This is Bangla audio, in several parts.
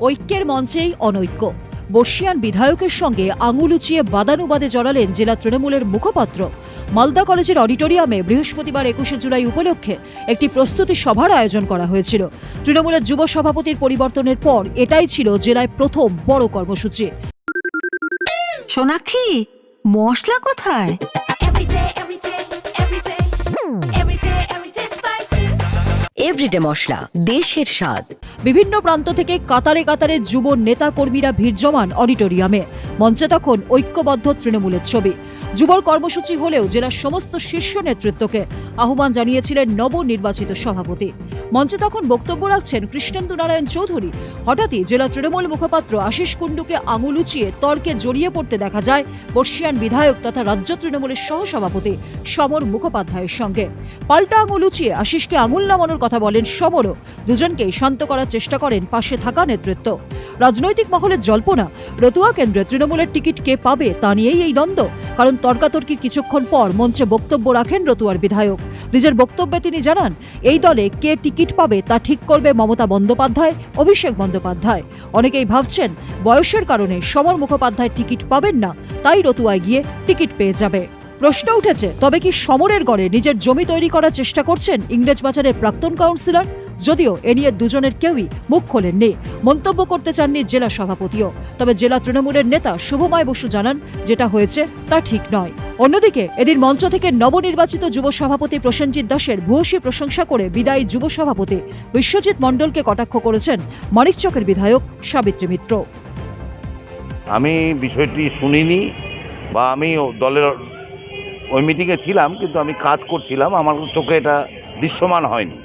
ঐক্যের মঞ্চেই অনৈক্য। বর্ষিয়ান বিধায়কের সঙ্গে আঙুল উচিয়ে বাদানুবাদে জড়ালেন জেলা তৃণমূলের মুখপাত্র। মালদা কলেজের অডিটোরিয়ামে বৃহস্পতিবার একুশে জুলাই উপলক্ষে একটি প্রস্তুতি সভার আয়োজন করা হয়েছিল। তৃণমূলের যুব সভাপতির পরিবর্তনের পর এটাই ছিল জেলায় প্রথম বড় কর্মসূচি। সোনাক্ষী মশলা কোথায়. এভরিডে মশলা দেশের স্বাদ। বিভিন্ন প্রান্ত থেকে কাতারে কাতারে যুব নেতা কর্মীরা ভিড় জমান অডিটোরিয়ামে। মঞ্চে তখন ঐক্যবদ্ধ তৃণমূলের ছবি। যুবর কর্মসূচি হলেও জেলার সমস্ত শীর্ষ নেতৃত্বকে আহ্বান জানিয়েছিলেন নবনির্বাচিত সভাপতি। মঞ্চে তখন বক্তব্য রাখছেন কৃষ্ণেন্দু নারায়ণ চৌধুরী। হঠাৎই জেলা তৃণমূল মুখপাত্র আশিস কুণ্ডুকে আঙুল উচিয়ে তর্কে জড়িয়ে পড়তে দেখা যায় বর্ষিয়ান বিধায়ক তথা রাজ্য তৃণমূলের সহসভাপতি সমর মুখোপাধ্যায়ের সঙ্গে। পাল্টা আঙুল উচিয়ে আশিসকে আঙুল নামানোর কথা বলেন সমরও দুজনকেই শান্ত করার চেষ্টা করেন পাশে থাকা নেতৃত্ব। রাজনৈতিক মহলের জল্পনা, রতুয়া কেন্দ্রে তৃণমূলের টিকিট কে পাবে তা নিয়েই এই দ্বন্দ্ব। কারণ তর্কাতর্কির কিছুক্ষণ পর মঞ্চে বক্তব্য রাখেন রতুয়ার বিধায়ক। নিজের বক্তব্যে তিনি জানান, এই দলে কে টিকিট পাবে তা ঠিক করবে মমতা বন্দ্যোপাধ্যায়, অভিষেক বন্দ্যোপাধ্যায়। অনেকেই ভাবছেন, বয়সের কারণে সমর মুখোপাধ্যায় টিকিট পাবেন না, তাই রতুয়ায় গিয়ে টিকিট পেয়ে যাবে। প্রশ্ন উঠেছে, তবে কি সমরের গড়ে নিজের জমি তৈরি করার চেষ্টা করছেন ইংরেজ বাজারের প্রাক্তন কাউন্সিলর? যদিও এ নিয়ে দুজনের কেউই মুখ খোলেননি। মন্তব্য করতে চাননি জেলা সভাপতিও। তবে জেলা তৃণমূলের নেতা শুভময় বসু জানান, যেটা হয়েছে তা ঠিক নয়। অন্যদিকে, এদিন মঞ্চ থেকে নবনির্বাচিত যুব সভাপতি প্রসেনজিৎ দাসের ভূয়সী প্রশংসা করে বিদায়ী যুব সভাপতি বিশ্বজিৎ মণ্ডলকে কটাক্ষ করেছেন মানিকচকের বিধায়ক সাবিত্রী মিত্র। আমি বিষয়টি শুনিনি বা আমি দলের ওই মিটিংয়ে ছিলাম, কিন্তু আমি কাজ করছিলাম, আমার চোখে এটা দৃশ্যমান হয়নি।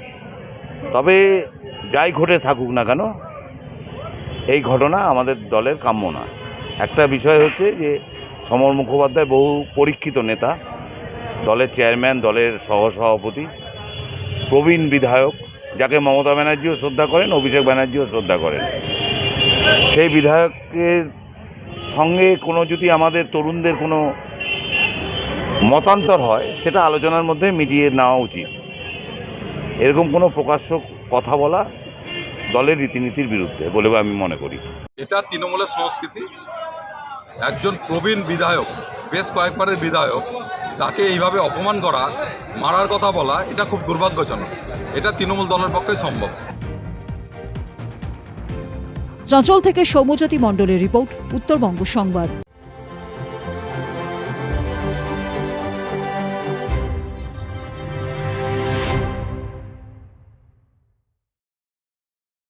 তবে যাই ঘটে থাকুক না কেন, এই ঘটনা আমাদের দলের কাম্য না। একটা বিষয় হচ্ছে যে, সমর মুখোপাধ্যায় বহু পরীক্ষিত নেতা, দলের চেয়ারম্যান দলের সহসভাপতি, প্রবীণ বিধায়ক, যাকে মমতা ব্যানার্জিও শ্রদ্ধা করেন, অভিষেক ব্যানার্জিও শ্রদ্ধা করেন। সেই বিধায়কের সঙ্গে কোনো যদি আমাদের তরুণদের কোনো মতান্তর হয় সেটা আলোচনার মধ্যে মিটিয়ে নেওয়া উচিত। এরকম কোনো প্রকাশ্য কথা বলা দলের রীতিনীতির বিরুদ্ধে বলে আমি মনে করি। এটা তৃণমূলের সংস্কৃতি। একজন প্রবীণ বিধায়ক বেশ কয়েকবারের বিধায়ক তাকে এইভাবে অপমান করা মারার কথা বলা এটা খুব দুর্ভাগ্যজনক। এটা তৃণমূল দলের পক্ষে সম্ভব। চাঁচল থেকে সৌম্যজ্যোতি মণ্ডলের রিপোর্ট উত্তরবঙ্গ সংবাদ।